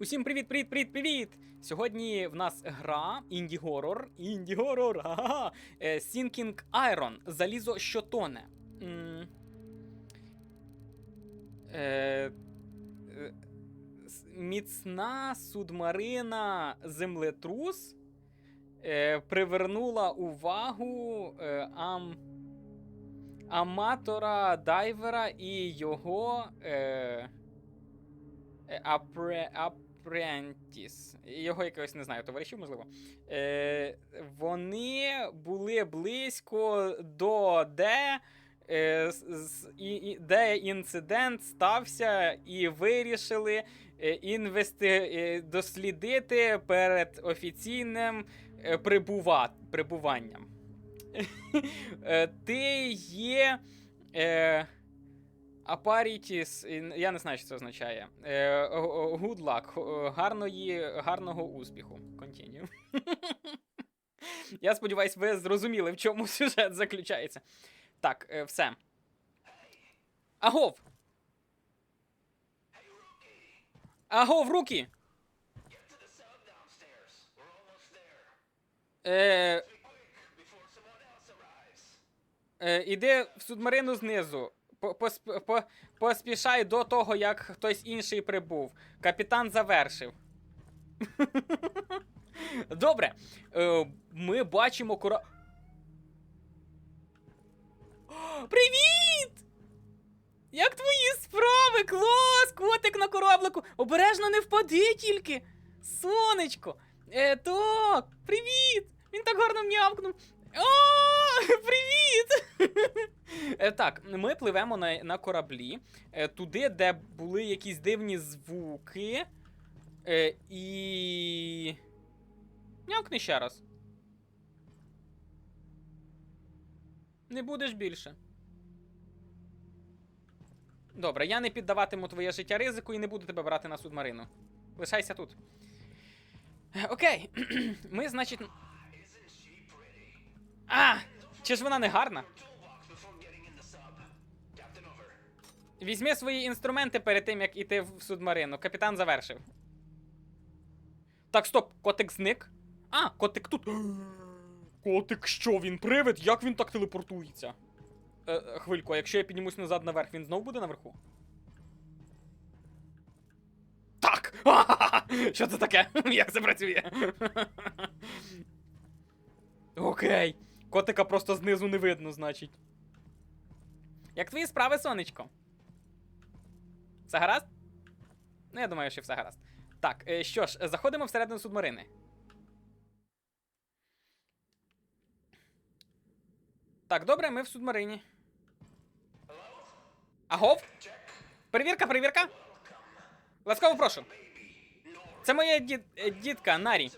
Усім привіт, привіт, привіт, привіт! Сьогодні в нас гра інді-горор. Інді-горор. Ага. Е, Sinking. Залізо, що тоне. М. Е, е, міцна судмарина землетрус е, привернула увагу е, ам, аматора дайвера і його. Е, Е, Апре... Апрентіс. Його якогось не знаю, товаришів, можливо. Е, вони були близько до де, е, з- і, де інцидент стався, і вирішили е, інвести... е, дослідити перед офіційним е, прибува... прибуванням. Ти є. Е, Апарітіс, я не знаю, що це означає. Е, Good luck, гарної, гарного успіху. Continue. Я сподіваюсь, ви зрозуміли, в чому сюжет заключається. Так, е, все. Агов! Агов, руки! Е, е, іди в субмарину знизу. По- посп- по- Поспішай до того, як хтось інший прибув. Капітан завершив. Добре. Е, ми бачимо кора. О, Привіт! Як твої справи? Клас! Котик на кораблику! Обережно не впади тільки! Сонечко! Е, так, привіт! Він так гарно м'явкнув. О, привіт! Е, Так, ми пливемо на, на кораблі, е, туди, де були якісь дивні звуки. Е, і. М'явкни ще раз. Не будеш більше. Добре, я не піддаватиму твоє життя ризику і не буду тебе брати на субмарину. Лишайся тут. Окей. Ми, значить. А! Чи ж вона не гарна? Візьми свої інструменти перед тим, як іти в субмарину. Капітан завершив. Так, стоп, котик зник. А, котик тут. Котик що, він привид? Як він так телепортується? Е, е, хвильку, а якщо я піднімусь назад наверх, він знов буде наверху? Так! Що це таке? Як це працює? Окей. Котика просто знизу не видно, значить. Як твої справи, сонечко? Все гаразд? Ну, я думаю, що все гаразд. Так, е, що ж, заходимо всередину субмарини. Так, добре, ми в субмарині. Агов? Перевірка, перевірка. Ласкаво прошу. Це моя дід, е, дідка Нарі.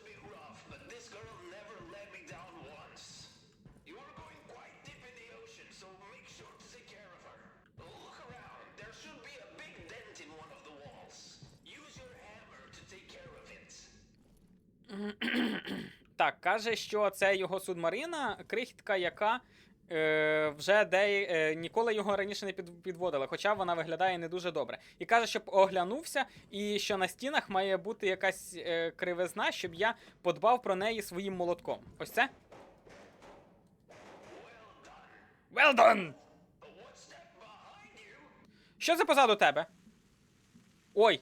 Так, каже, що це його субмарина, крихітка, яка е, вже де, е, ніколи його раніше не під, підводила, хоча вона виглядає не дуже добре. І каже, щоб оглянувся, і що на стінах має бути якась е, кривизна, щоб я подбав про неї своїм молотком. Ось це. Well done! Що це позаду тебе? Ой.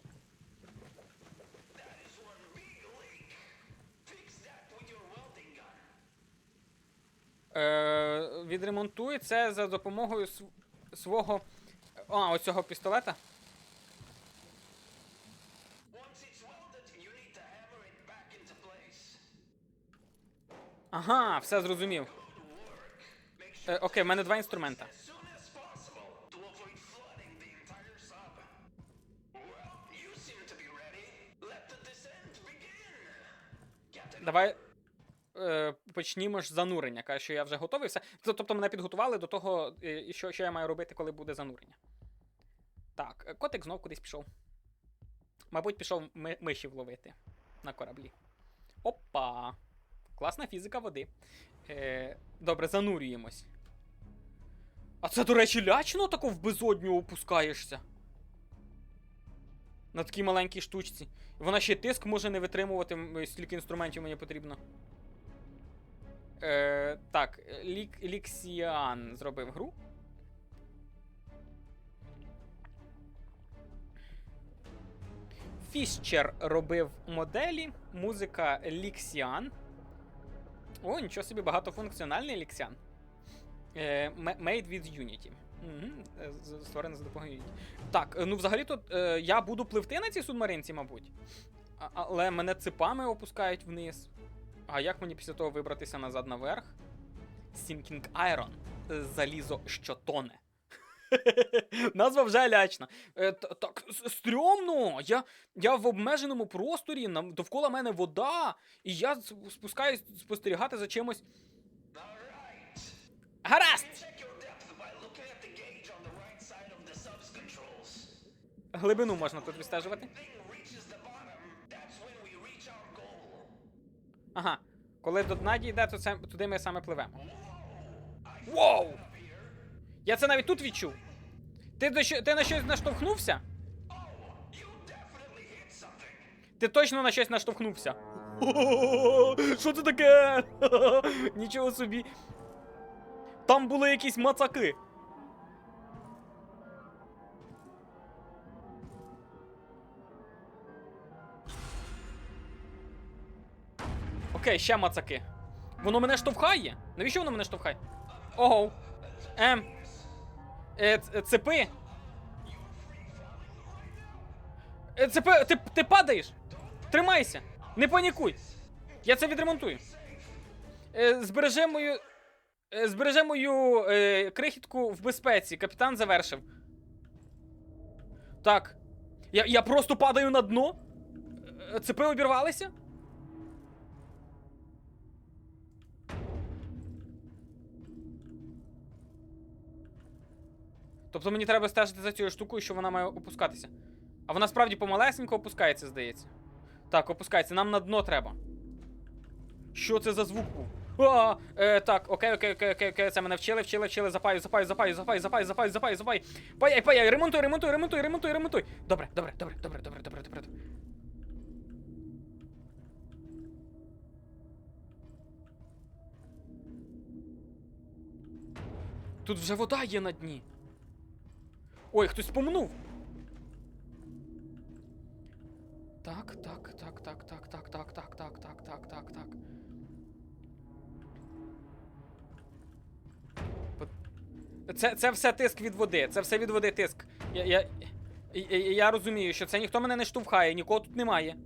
Е, відремонтуй це за допомогою св- свого. А, оцього пістолета. Ага, все зрозумів. Е, окей, в мене два інструмента. Давай е, почнімо ж занурення. Каже, що я вже готовий. Все. Тобто мене підготували до того, е, що, що я маю робити, коли буде занурення. Так, е, котик знов кудись пішов. Мабуть, пішов ми- мишів ловити на кораблі. Опа! Класна фізика води. Е, добре, занурюємось. А це, до речі, лячно тако в безодню опускаєшся. На такій маленькій штучці. Вона ще тиск може не витримувати, м, стільки інструментів мені потрібно. Е, так, Лік, Ліксіан зробив гру. Фіщер робив моделі, музика Ліксіан. О, нічого собі, багатофункціональний Ліксіан. Е, made with Unity. Угу, створений за допомогою Unity. Так, е, ну взагалі-то е, я буду пливти на цій субмаринці, мабуть. А- але мене ципами опускають вниз. А як мені після того вибратися назад наверх? Sinking Iron. Залізо, що тоне. Назва вже лячна. Е, так, стрьомно! Я, я в обмеженому просторі, довкола мене вода, і я спускаюсь спостерігати за чимось. Гаразд! Right controls. Глибину можна тут відстежувати. Ага. Коли до дна дійде, то це, туди ми саме пливемо. Воу! Я це навіть тут відчув. Ти, до що, ти на щось наштовхнувся? Ти точно на щось наштовхнувся. Що це таке? Нічого собі. Там були якісь мацаки. Окей, ще мацаки. Воно мене штовхає? Навіщо воно мене штовхає? Ого. Ем. Е, цепи. Е, Цепи, ти, ти падаєш? Тримайся! Не панікуй! Я це відремонтую. Е, збережи мою. Е, збережи мою е, крихітку в безпеці. Капітан завершив. Так. Я, я просто падаю на дно. Е, Цепи обірвалися? Тобто мені треба стежити за цією штукою, що вона має опускатися. А вона справді помалесенько опускається, здається. Так, опускається. Нам на дно треба. Що це за звук був? А, е, так, окей, окей, окей, окей, окей, це мене вчили, вчили, вчили, запаю, запаю, запаю, запаю, запаю, запаю, запаю, запаю. Паяй, паяй, ремонтуй, ремонтуй, ремонтуй, ремонтуй, ремонтуй. Добре, добре, добре, добре, добре, добре, добре. Тут вже вода є на дні. Ой, хтось помнув. Так, так, так, так, так, так, так, так, так, так, так, так, так. Це, це все тиск від води. Це все від води тиск. Я, я, я, я розумію, що це ніхто мене не штовхає, нікого тут немає.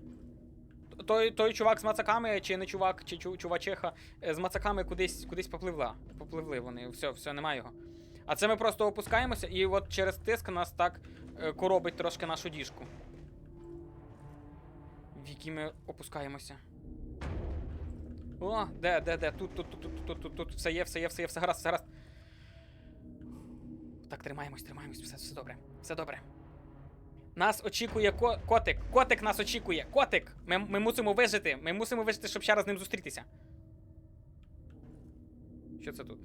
Той, той чувак з мацаками, чи не чувак, чи чу, чувачеха е, з мацаками кудись, кудись попливла. Попливли вони. Все, все, немає його. А це ми просто опускаємося, і от через тиск нас так е, коробить трошки нашу діжку. В якій ми опускаємося. О, де, де, де? Тут, тут, тут, тут, тут, тут, тут. Все є, все є, все є, все гаразд, все гаразд. Так, тримаємось, тримаємось, все, все добре, все добре. Нас очікує ко- котик. Котик нас очікує. Котик! Ми, ми мусимо вижити. Ми мусимо вижити, щоб ще раз з ним зустрітися. Що це тут?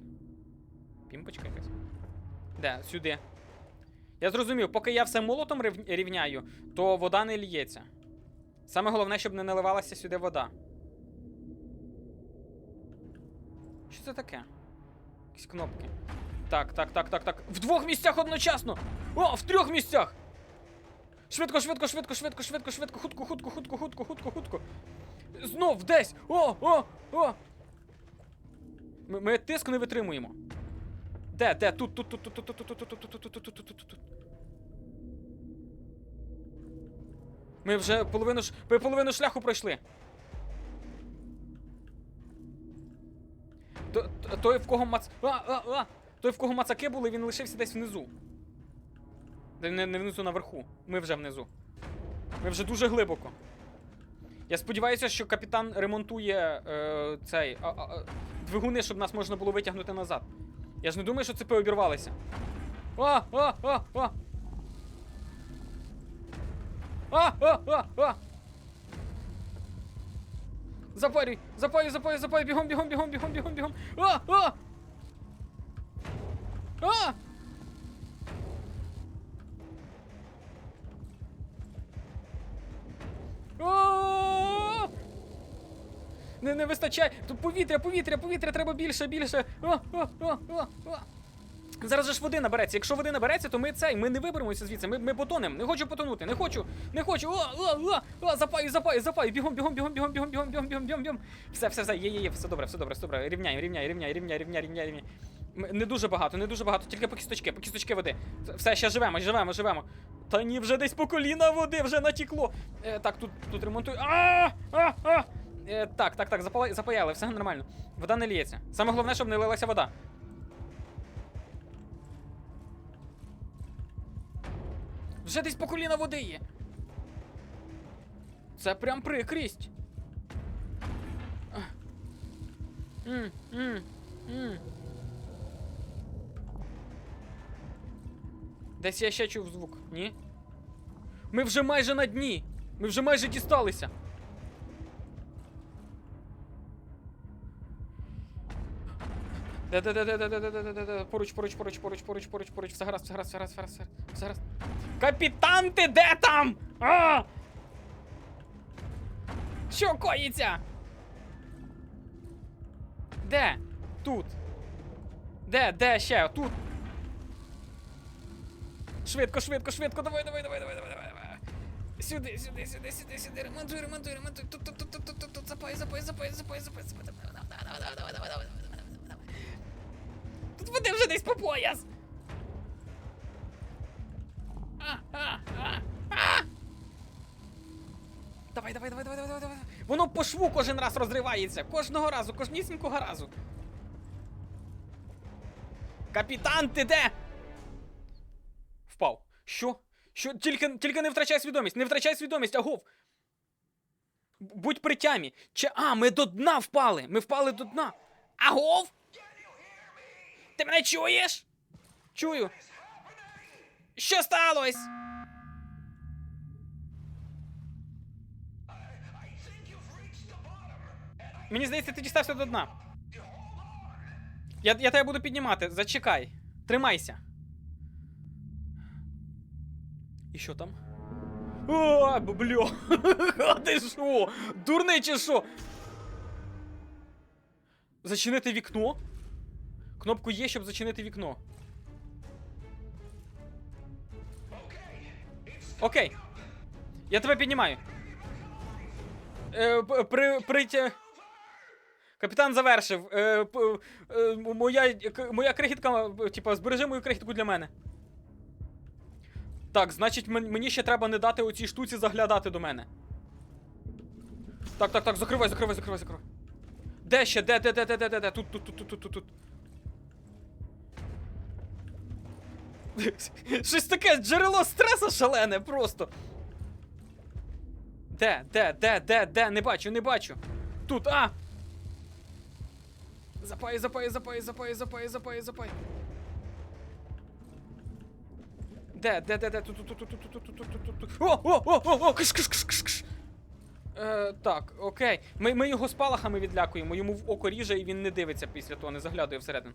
Пімпочка якась? Де? Сюди. Я зрозумів, поки я все молотом рівняю, то вода не лється. Саме головне, щоб не наливалася сюди вода. Що це таке? Якісь кнопки. Так, так, так, так, так. В двох місцях одночасно! О, в трьох місцях! Швидко, швидко, швидко, швидко, швидко, швидко, хутко, хутко, хутко, хутко, хутко, хутко. Знов десь! О, о, о! Ми, ми тиск не витримуємо. Де, де? Тут, тут, тут, тут, тут, тут, тут, тут, тут, тут, тут, тут, тут. Ми вже половину ми половину шляху пройшли. То- то- Той, в кого мац... А, а, а! Той, в кого мацаки були, він лишився десь внизу. Не, не внизу наверху. Ми вже внизу. Ми вже дуже глибоко. Я сподіваюся, що капітан ремонтує е, цей а, а, двигуни, щоб нас можна було витягнути назад. Я ж не думаю, що цепи обірвалися. А, а, а, а! А, а! Запарюй, запарюй, запарюй, запарюй, бігом, бігом, бігом, бігом, бігом, бігом. А, а! А! Не, не вистачає. Тут повітря, повітря, повітря, треба більше, більше. О, о, о, о, о. Зараз же ж води набереться. Якщо води набереться, то ми цей, ми не виберемося звідси. Ми, ми потонемо. Не хочу потонути, не хочу, не хочу. О, о, о, о, запаю, запаю, запаю. Бігом, бігом, бігом, бігом, бігом, бігом, бігом, бігом, бігом, бігом. Все, все, все, є, є, є, все добре, все добре, все добре. Рівняй, рівняй, рівняй, рівняй, рівняй, рівняй, рівняй. Не дуже багато, не дуже багато, тільки по кісточки, по кісточки води. Все, ще живемо, живемо, живемо. Та ні, вже десь по коліна води, вже натікло. Е, так, тут, тут ремонтую. А, а, а. Е, так, так, так, запаяли, все нормально. Вода не ліється. Саме головне, щоб не лилася вода. Вже десь по коліна води є. Це прям прикрість. М, м, м. Десь я ще чув звук, ні? Ми вже майже на дні. Ми вже майже дісталися. Де-де-де-де-де-де-де-де-де-де. Поруч, поруч, поруч, поруч, поруч, поруч, поруч. Все гаразд, все гаразд, все гаразд, все гаразд, все гаразд. Капітан, ти де там? А! Що коїться? Де? Тут. Де, де ще? Тут. Швидко, швидко, швидко, давай, давай, давай, давай, давай, давай. Сюди, сюди, сюди, сюди, сюди. Ремонтуй, ремонтуй, ремонтуй. Тут, тут, тут, тут, тут, тут, запай, запай, запай, запай, запай, запай. Давай, давай, давай, давай, давай, давай. Води вже десь по пояс. Давай, давай, давай, давай, давай, давай. Воно по шву кожен раз розривається. Кожного разу, кожнісінького разу. Капітан, ти де? Впав. Що? Що? Тільки, тільки не втрачай свідомість, не втрачай свідомість, агов. Будь при тямі. Чи. А, ми до дна впали. Ми впали до дна. Агов? Ти мене чуєш? Чую. Що сталося? Мені здається, ти дістався до дна. Я, я тебе буду піднімати. Зачекай. Тримайся. І що там? О! А ти що? Дурний чи що? Зачинити вікно? Кнопку є, щоб зачинити вікно. Окей. Я тебе піднімаю. Е, при, притя... Капітан завершив. Е, е, моя, моя крихітка, типа, збережи мою крихітку для мене. Так, значить, мені ще треба не дати оцій штуці заглядати до мене. Так, так, так, закривай, закривай, закривай, закривай. Де ще? Де, де, де, де, де, де, де? Тут, тут, тут, тут, тут, тут, Щось таке джерело стресу шалене просто. Де, де, де, де, де? Не бачу, не бачу. Тут, а! Запай, запай, запай, запай, запай, запай, запай. Де, де, де, де, тут, тут, тут, тут, тут, тут, тут, тут. О, о, о, о, о, киш, киш, киш, киш, киш. Е, так, окей. Ми, ми його спалахами відлякуємо, йому в око ріже і він не дивиться після того, не заглядує всередину.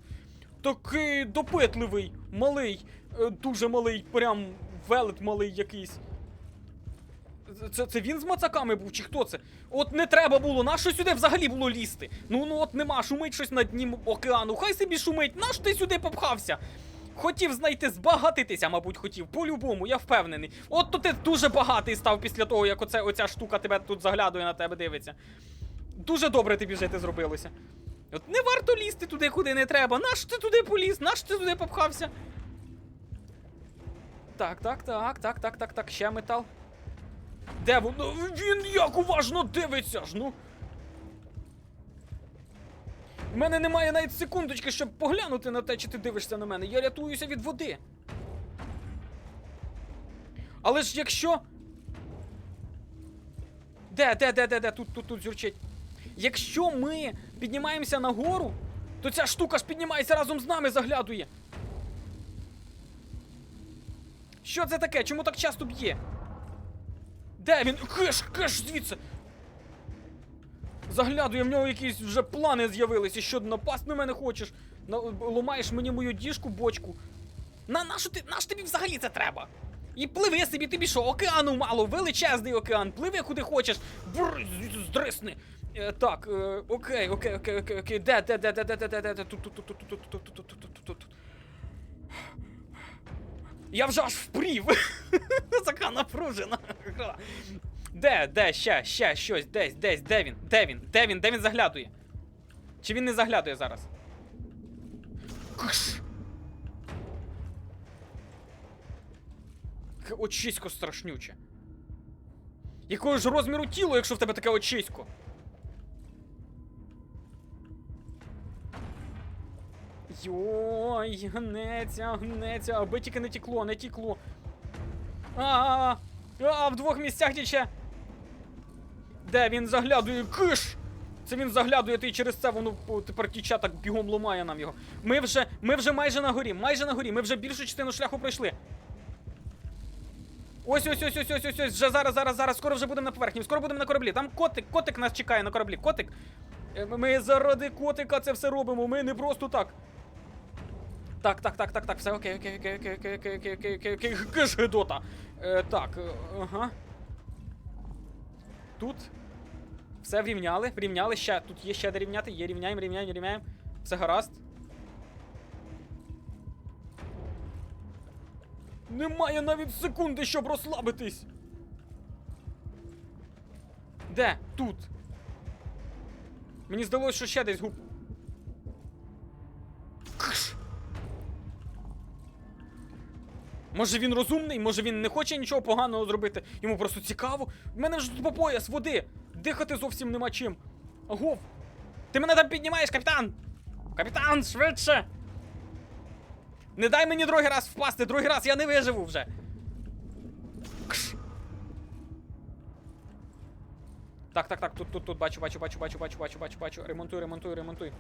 Такий допитливий, малий, е, дуже малий, прям велет малий якийсь. Це, це він з мацаками був, чи хто це? От не треба було, нащо сюди взагалі було лізти? Ну ну от нема, шумить щось на дні океану. Хай собі шумить, наш ти сюди попхався? Хотів знайти, збагатитися, мабуть, хотів. По-любому, я впевнений. От то ти дуже багатий став після того, як оце, оця штука тебе тут заглядує на тебе дивиться. Дуже добре тобі жити зробилося. От не варто лізти туди, куди не треба. Наш ти туди поліз, наш ти туди попхався. Так, так, так, так, так, так, так, ще метал. Де воно? Він як уважно дивиться ж, ну. У мене немає навіть секундочки, щоб поглянути на те, чи ти дивишся на мене. Я рятуюся від води. Але ж якщо. Де, де, де, де, де? Тут, тут, тут зюрчить. Якщо ми піднімаємося нагору, то ця штука ж піднімається разом з нами, заглядує. Що це таке? Чому так часто б'є? Де він? Кеш, кеш, звідси! Заглядує, в нього якісь вже плани з'явилися. Що напасть на мене хочеш? Ломаєш мені мою діжку, бочку. На, на що ти, на що тобі взагалі це треба? І пливи собі, тобі що, океану мало, величезний океан, пливи куди хочеш. Звідси здрисни. Е, Так, е, окей, окей, окей, окей, окей. Де, де, де, де, де, де, де, де, де, тут, тут, тут, тут, тут, тут, тут, тут, тут, тут. Я вже аж впрів. Така напружена. Де, де, ще, ще, щось, десь, десь, де він? Де він? Де він? Де він заглядує? Чи він не заглядує зараз? Очисько страшнюче. Якого ж розміру тіло, якщо в тебе таке очисько? Йой, гнеться, гнеться, аби тільки не тікло, не тікло. А, а, в двох місцях тіче. Де він заглядує? Киш! Це він заглядує, ти через це воно тепер тіче так бігом ломає нам його. Ми вже, ми вже майже на горі, майже на горі, ми вже більшу частину шляху пройшли. Ось, ось, ось, ось, ось, ось, ось, вже зараз, зараз, зараз, скоро вже будемо на поверхні, скоро будемо на кораблі. Там котик, котик нас чекає на кораблі, котик. Е, Ми заради котика це все робимо, ми не просто так. Так, так, так, так, так, все окей, окей, окей, окей, окей, окей, окей, окей, окей, окей, киш, Гедота. Е, так, е, ага. Тут. Все врівняли, врівняли, ще, тут є ще де рівняти, є, рівняємо, рівняємо, рівняємо. Все гаразд. Немає навіть секунди, щоб розслабитись. Де? Тут. Мені здалося, що ще десь губ. Кш. Може він розумний, може він не хоче нічого поганого зробити. Йому просто цікаво. У мене ж тут по пояс води. Дихати зовсім нема чим. Агов. Ти мене там піднімаєш, капітан! Капітан, швидше! Не дай мені другий раз впасти, другий раз я не виживу вже. Кш. Так, так, так, тут, тут, тут, бачу, бачу, бачу, бачу, бачу, бачу, бачу, бачу. Ремонтуй, ремонтуй, ремонтуй.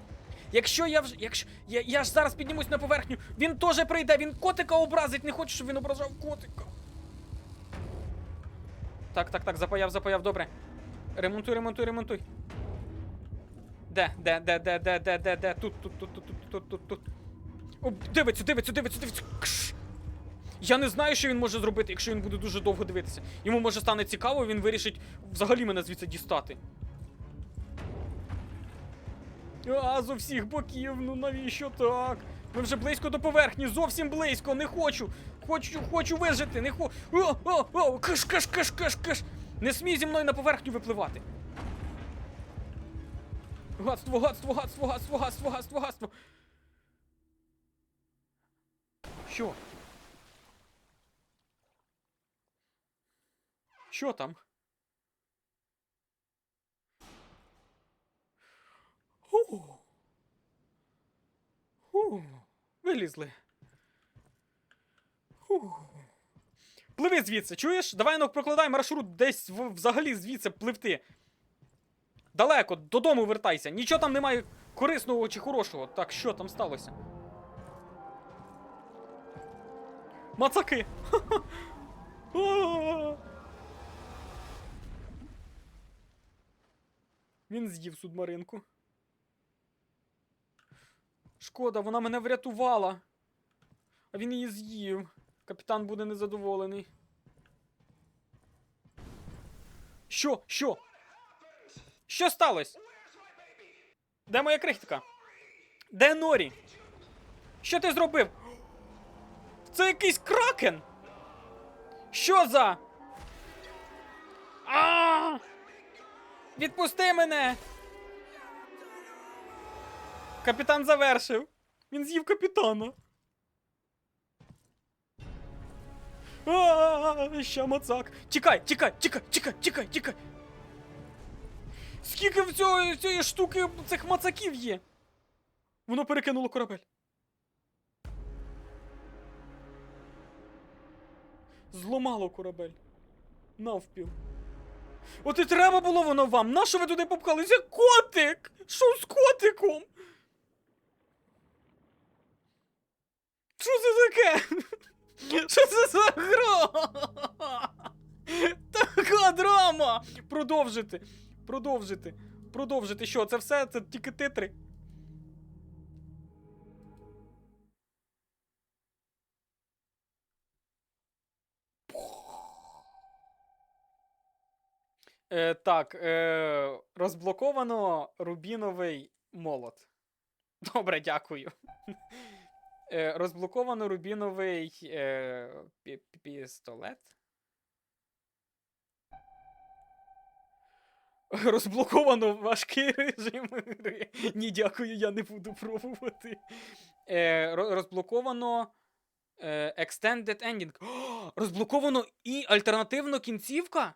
Якщо я вже. Якщо. Я, я ж зараз піднімусь на поверхню, він теж прийде, він котика образить, не хочу, щоб він ображав котика. Так, так, так, запаяв, запаяв, добре. Ремонтуй, ремонтуй, ремонтуй. Де, де, де, де, де, де, де, де, тут, тут, тут, тут, тут, тут, тут. О, дивиться, дивиться, дивиться, дивиться. Я не знаю, що він може зробити, якщо він буде дуже довго дивитися. Йому може стане цікаво, він вирішить взагалі мене звідси дістати. А, з усіх боків, ну навіщо так? Ми вже близько до поверхні, зовсім близько, не хочу. Хочу, хочу вижити, не хочу. О, о, о, киш, киш, киш, киш, киш. Не смій зі мною на поверхню випливати. Гадство, гадство, гадство, гадство, гадство, гадство, гадство. Що? Що там? Фу. Фу. Вилізли. Фу. Пливи звідси, чуєш? Давай ну прокладай маршрут десь взагалі звідси пливти. Далеко, додому вертайся. Нічого там немає корисного чи хорошого. Так, що там сталося? Мацаки! Він з'їв субмаринку. Шкода, вона мене врятувала. А він її з'їв. Капітан буде незадоволений. Що? Що? Що сталося? Де моя крихтка? Де Норі? Що ти зробив? Це якийсь кракен! Що за? А! Відпусти мене! Капітан завершив. Він з'їв капітана. А, ще мацак. Тікай, тікай, тікай, тікай, тікай, тікай. Скільки в цього, цієї штуки цих мацаків є? Воно перекинуло корабель. Зломало корабель. Навпіл. От і треба було воно вам. Нащо ви туди попхалися? Котик! Що з котиком? Що це таке? Що це за гра? Така драма! Продовжити. Продовжити. Продовжити. Що, це все? Це тільки титри? Е, так, е, розблоковано рубіновий молот. Добре, дякую. Е, розблоковано рубіновий е, пі- пі- пістолет. Розблоковано важкий режим. Ні, дякую, я не буду пробувати. Е, розблоковано е, Extended Ending. О, розблоковано і альтернативна кінцівка?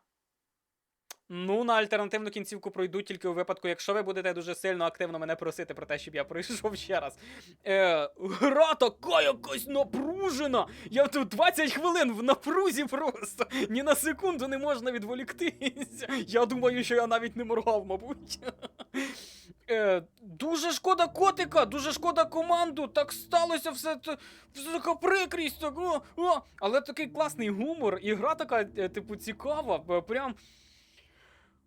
Ну, на альтернативну кінцівку пройду тільки у випадку, якщо ви будете дуже сильно активно мене просити про те, щоб я пройшов ще раз. Е, гра така якась напружена! Я тут 20 хвилин в напрузі просто. Ні на секунду не можна відволіктися. Я думаю, що я навіть не моргав, мабуть. Е, дуже шкода котика, дуже шкода команду. Так сталося все. це- така прикрість. Так, о, о. Але такий класний гумор, і гра така, е, типу, цікава. Прям.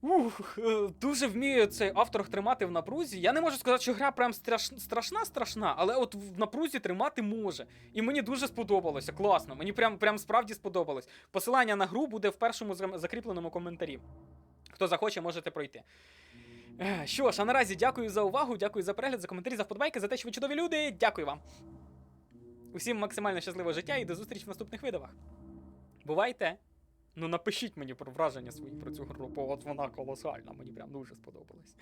Ух, е, дуже вміє цей автор тримати в напрузі. Я не можу сказати, що гра прям страш... страшна, страшна, але от в напрузі тримати може. І мені дуже сподобалося. Класно. Мені прям, прям справді сподобалось. Посилання на гру буде в першому закріпленому коментарі. Хто захоче, можете пройти. Е, Що ж, а наразі дякую за увагу, дякую за перегляд, за коментарі, за вподобайки, за те, що ви чудові люди. Дякую вам. Усім максимально щасливого життя і до зустрічі в наступних відео. Бувайте! Ну напишіть мені про враження свої про цю гру, бо от вона колосальна, мені прям дуже сподобалась.